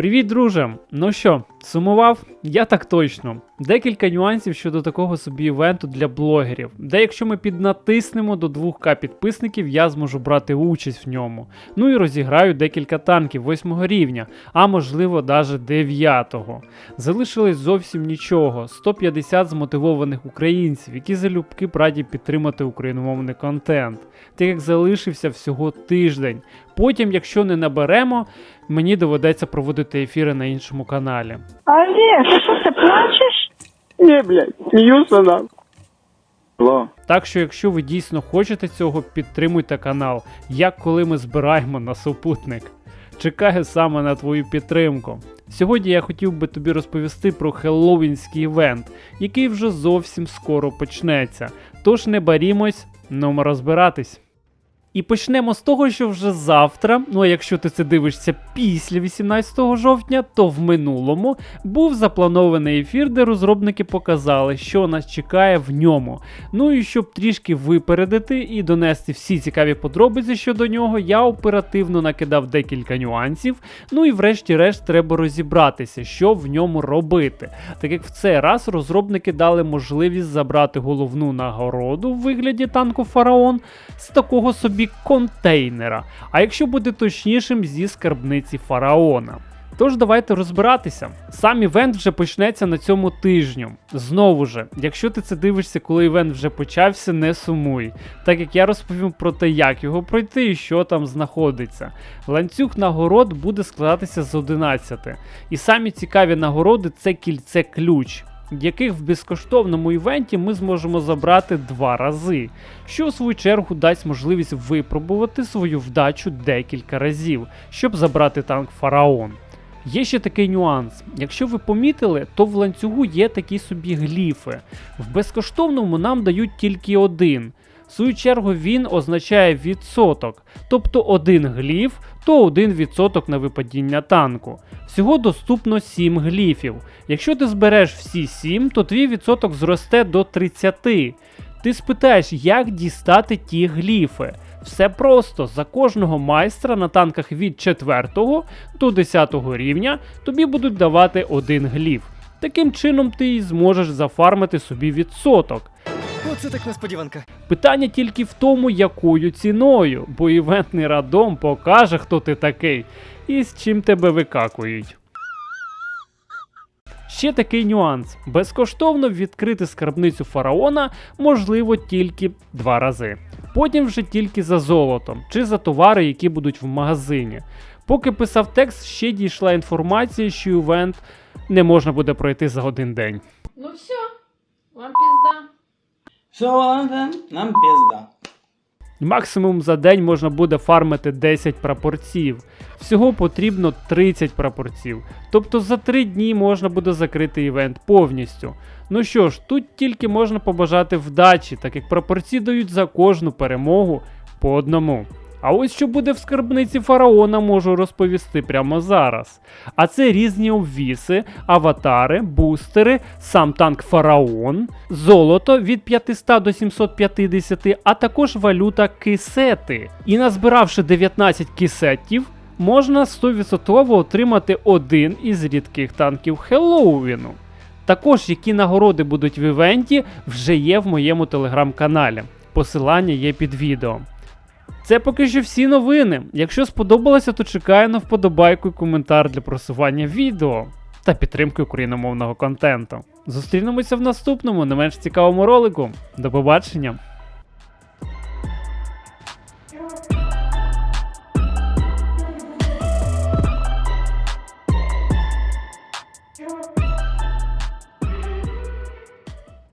Привіт, друже! Ну що, сумував? Я так точно. Декілька нюансів щодо такого собі івенту для блогерів, де якщо ми піднатиснемо до 2К підписників, я зможу брати участь в ньому. Ну і розіграю декілька танків 8 рівня, а можливо навіть 9. Залишилось зовсім нічого: 150 змотивованих українців, які залюбки раді підтримати україномовний контент, так як залишився всього тиждень. Потім, якщо не наберемо, мені доведеться проводити ефіри на іншому каналі. Олег, ты что, ты плачешь? Не, блядь, смеются нам. Алло. Так що, якщо ви дійсно хочете цього, підтримуйте канал, як коли ми збираємо на супутник. Чекаю саме на твою підтримку. Сьогодні я хотів би тобі розповісти про хеллоуінський івент, який вже зовсім скоро почнеться. Тож не барімось, нумо розбиратись. І почнемо з того, що вже завтра, ну а якщо ти це дивишся після 18 жовтня, то в минулому був запланований ефір, де розробники показали, що нас чекає в ньому. Ну і щоб трішки випередити і донести всі цікаві подробиці щодо нього, я оперативно накидав декілька нюансів. Ну і врешті-решт треба розібратися, що в ньому робити. Так як в цей раз розробники дали можливість забрати головну нагороду в вигляді танку Фараон з такого собі контейнера. А якщо бути точнішим, зі скарбниці фараона. Тож давайте розбиратися. Сам івент вже почнеться на цьому тижню. Знову ж, якщо ти це дивишся, коли івент вже почався, не сумуй, так як я розповім про те, як його пройти і що там знаходиться. Ланцюг нагород буде складатися з 11. І самі цікаві нагороди це кільце ключ. Яких в безкоштовному івенті ми зможемо забрати два рази, що в свою чергу дасть можливість випробувати свою вдачу декілька разів, щоб забрати танк Фараон. Є ще такий нюанс. Якщо ви помітили, то в ланцюгу є такі собі гліфи. В безкоштовному нам дають тільки один. В свою чергу він означає відсоток, тобто один гліф, то один відсоток на випадіння танку. Всього доступно 7 гліфів. Якщо ти збереш всі 7, то твій відсоток зросте до 30. Ти спитаєш, як дістати ті гліфи. Все просто за кожного майстра на танках від 4 до 10 рівня тобі будуть давати один гліф. Таким чином ти і зможеш зафармити собі відсоток. Оце так несподіванка. Питання тільки в тому, якою ціною, бо івентний радом покаже, хто ти такий і з чим тебе викакують. Ще такий нюанс: безкоштовно відкрити скарбницю фараона можливо тільки два рази. Потім вже тільки за золотом чи за товари, які будуть в магазині. Поки писав текст, ще дійшла інформація, що івент не можна буде пройти за один день. Ну все, вам пизда. Все, нам пізда. Максимум за день можна буде фармити 10 прапорців. Всього потрібно 30 прапорців. Тобто за 3 дні можна буде закрити івент повністю. Ну що ж, тут тільки можна побажати вдачі, так як прапорці дають за кожну перемогу по одному. А ось що буде в скарбниці фараона, можу розповісти прямо зараз. А це різні обвіси, аватари, бустери, сам танк фараон, золото від 500 до 750, а також валюта кисети. І назбиравши 19 кисетів, можна 100% отримати один із рідких танків Хеллоуіну. Також які нагороди будуть в івенті, вже є в моєму телеграм-каналі. Посилання є під відео. Це поки що всі новини. Якщо сподобалося, то чекаю на вподобайку і коментар для просування відео та підтримки україномовного контенту. Зустрінемося в наступному, не менш цікавому ролику. До побачення!